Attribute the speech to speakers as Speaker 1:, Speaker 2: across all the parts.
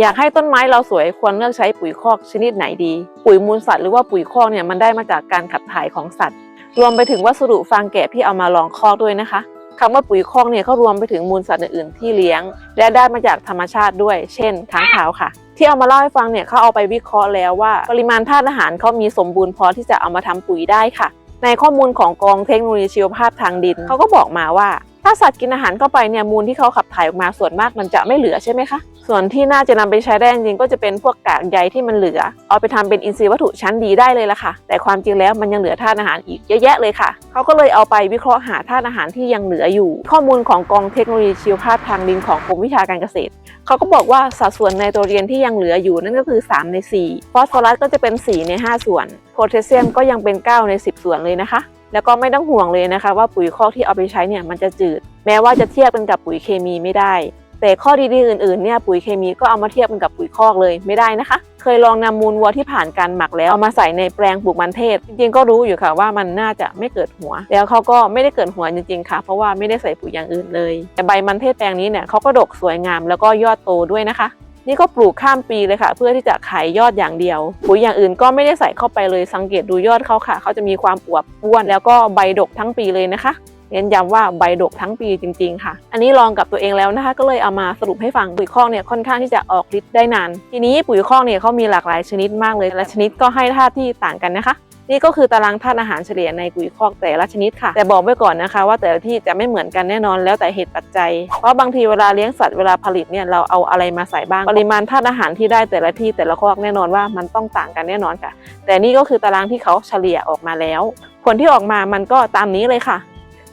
Speaker 1: อยากให้ต้นไม้เราสวยควรเลือกใช้ปุ๋ยคอกชนิดไหนดี ปุ๋ยมูลสัตว์หรือว่าปุ๋ยคอกเนี่ยมันได้มาจากการขับถ่ายของสัตว์ รวมไปถึงวัสดุฟางแกะที่เอามาลองคอกด้วยนะคะคำว่าปุ๋ยคอกเนี่ยเขารวมไปถึงมูลสัตว์อื่นๆที่เลี้ยง และได้มาจากธรรมชาติด้วย เช่นค้างคาวค่ะ ที่เอามาเล่าให้ฟังเนี่ยเขาเอาไปวิเคราะห์แล้วว่า ปริมาณธาตุอาหารเขามีสมบูรณ์พอที่จะเอามาทำปุ๋ยได้ค่ะ ในข้อมูลของกองเทคโนโลยีชีวภาพทางดินเขาก็บอกมาว่า ถ้าสัตว์กินอาหารเข้าไปเนี่ยมูลที่เขาขับถ่ายออกมาส่วนมากมันจะไม่เหลือใช่ไหมคะ ส่วนที่น่าจะนำไปใช้ได้จริงก็จะเป็นพวกกากใยที่มันเหลือ เอาไปทำเป็นอินทรีย์วัตถุชั้นดีได้เลยละค่ะ แต่ความจริงแล้วมันยังเหลือธาตุอาหารอีกเยอะแยะเลยค่ะ เขาก็เลยเอาไปวิเคราะห์หาธาตุอาหารที่ยังเหลืออยู่ ข้อมูลของกองเทคโนโลยีชีวภาพทางดินของกรมวิชาการเกษตร เขาก็บอกว่าสัดส่วนไนโตรเจนที่ยังเหลืออยู่นั่นก็คือ 3 ใน 4 ฟอสฟอรัสก็จะเป็น 4 ใน 5 ส่วน โพแทสเซียมก็ยังเป็น 9 ใน 10 ส่วนเลยนะคะแล้วก็ไม่ต้องห่วงเลยนะคะ ว่าปุ๋ยคอกที่เอาไปใช้เนี่ยมันจะจืด แม้ว่าจะเทียบกันกับปุ๋ยเคมีไม่ได้ แต่ข้อดีๆอื่นๆเนี่ยปุ๋ยเคมีก็เอามาเทียบกันกับปุ๋ยคอกเลยไม่ได้นะคะ เคยลองนำมูลวัวที่ผ่านการหมักแล้วเอามาใส่ในแปลงปลูกมันเทศ จริงๆก็รู้อยู่ค่ะว่ามันน่าจะไม่เกิดหัว แล้วเขาก็ไม่ได้เกิดหัวจริงๆค่ะ เพราะว่าไม่ได้ใส่ปุ๋ยอย่างอื่นเลย แต่ใบมันเทศแปลงนี้เนี่ยเขาก็ดกสวยงามแล้วก็ยอดโตด้วยนะคะนี่ก็ปลูกข้ามปีเลยค่ะ เพื่อที่จะขายยอดอย่างเดียว ปุ๋ยอย่างอื่นก็ไม่ได้ใส่เข้าไปเลยสังเกตดูยอดเขาค่ะ เขาจะมีความอวบอ้วน แล้วก็ใบดกทั้งปีเลยนะคะ เน้นย้ำว่าใบดกทั้งปีจริง ๆ ค่ะ อันนี้ลองกับตัวเองแล้วนะคะ ก็เลยเอามาสรุปให้ฟังปุ๋ยคอกเนี่ยค่อนข้างที่จะออกฤทธิ์ได้นาน ทีนี้ปุ๋ยคอกเนี่ยเขามีหลากหลายชนิดมากเลยและชนิดก็ให้ธาตุที่ต่างกันนะคะ นี่ก็คือตารางธาตุอาหารเฉลี่ยในปุ๋ยคอกแต่ละชนิดค่ะ แต่บอกไว้ก่อนนะคะ ว่าแต่ละที่จะไม่เหมือนกันแน่นอนแล้วแต่เหตุปัจจัย เพราะบางทีเวลาเลี้ยงสัตว์เวลาผลิตเนี่ยเราเอาอะไรมาใส่บ้าง ปริมาณธาตุอาหารที่ได้แต่ละที่แต่ละคอกแน่นอนว่ามันต้องต่างกันแน่นอนค่ะ แต่นี่ก็คือตารางที่เขาเฉลี่ยออกมาแล้ว ผลที่ออกมามันก็ตามนี้เลยค่ะ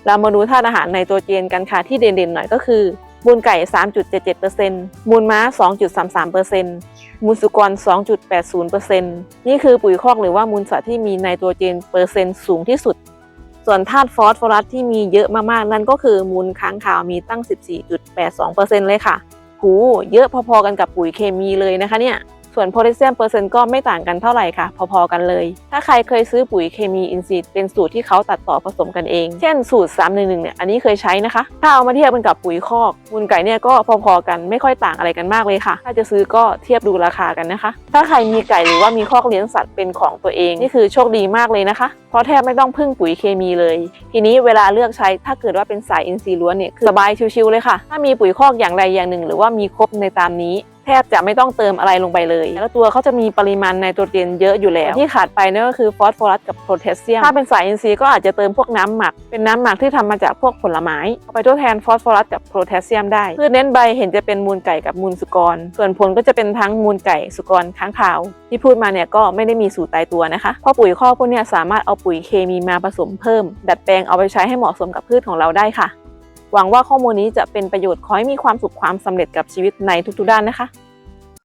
Speaker 1: เรามาดูธาตุอาหารในตัวเจนกันค่ะที่เด่นๆหน่อยก็คือ มูลไก่ 3.77%มูลม้า 2.33%มูลสุกร 2.80%นี่คือปุ๋ยคอกหรือว่ามูลสัตว์ที่มีไนโตรเจนเปอร์เซ็นต์สูงที่สุด ส่วนธาตุฟอสฟอรัสที่มีเยอะมากๆ นั่นก็คือมูลค้างคาวมีตั้ง 14.82%เลยค่ะ หู เยอะพอๆกันกับปุ๋ยเคมีเลยนะคะเนี่ย ส่วนโพแทสเซียมเปอร์เซ็นต์ก็ไม่ต่างกันเท่าไหร่ค่ะ พอๆกันเลย ถ้าใครเคยซื้อปุ๋ยเคมีอินทรีย์เป็นสูตรที่เขาตัดต่อผสมกันเอง เช่นสูตร 311 เนี่ย อันนี้เคยใช้นะคะ ถ้าเอามาเทียบกันกับปุ๋ยคอกมูลไก่เนี่ยก็พอๆกันไม่ค่อยต่างอะไรกันมากเลยค่ะ ถ้าจะซื้อก็เทียบดูราคากันนะคะ ถ้าใครมีไก่หรือว่ามีคอกเลี้ยงสัตว์เป็นของตัวเองนี่คือโชคดีมากเลยนะคะ เพราะแทบไม่ต้องพึ่งปุ๋ยเคมีเลย ทีนี้เวลาเลือกใช้ถ้าเกิดว่าเป็นสายอินทรีย์ล้วนเนี่ยคือสบายชิวๆเลยค่ะ ถ้ามีปุ๋ยคอกอย่างใดอย่างหนึ่ง หรือว่ามีครบในตามนี้ แทบจะไม่ต้องเติมอะไรลงไปเลย แล้วตัวเขาจะมีปริมาณไนโตรเจนเยอะอยู่แล้ว ที่ขาดไปนั่นก็คือฟอสฟอรัสกับโพแทสเซียม ถ้าเป็นสายอินทรีย์ก็อาจจะเติมพวกน้ำหมัก เป็นน้ำหมักที่ทำมาจากพวกผลไม้เอาไปทดแทนฟอสฟอรัสกับโพแทสเซียมได้พืชเน้นใบเห็นจะเป็นมูลไก่กับมูลสุกร ส่วนผลก็จะเป็นทั้งมูลไก่สุกรค้างคาว ที่พูดมาเนี่ยก็ไม่ได้มีสูตรตายตัวนะคะเพราะปุ๋ยคอพวกนี้สามารถเอาปุ๋ยเคมีมาผสมเพิ่ม ดัดแปลงเอาไปใช้ให้เหมาะสมกับพืชของเราได้ค่ะ หวังว่าข้อมูลนี้จะเป็นประโยชน์ขอให้มีความสุขความสำเร็จกับชีวิตในทุกๆด้านนะคะ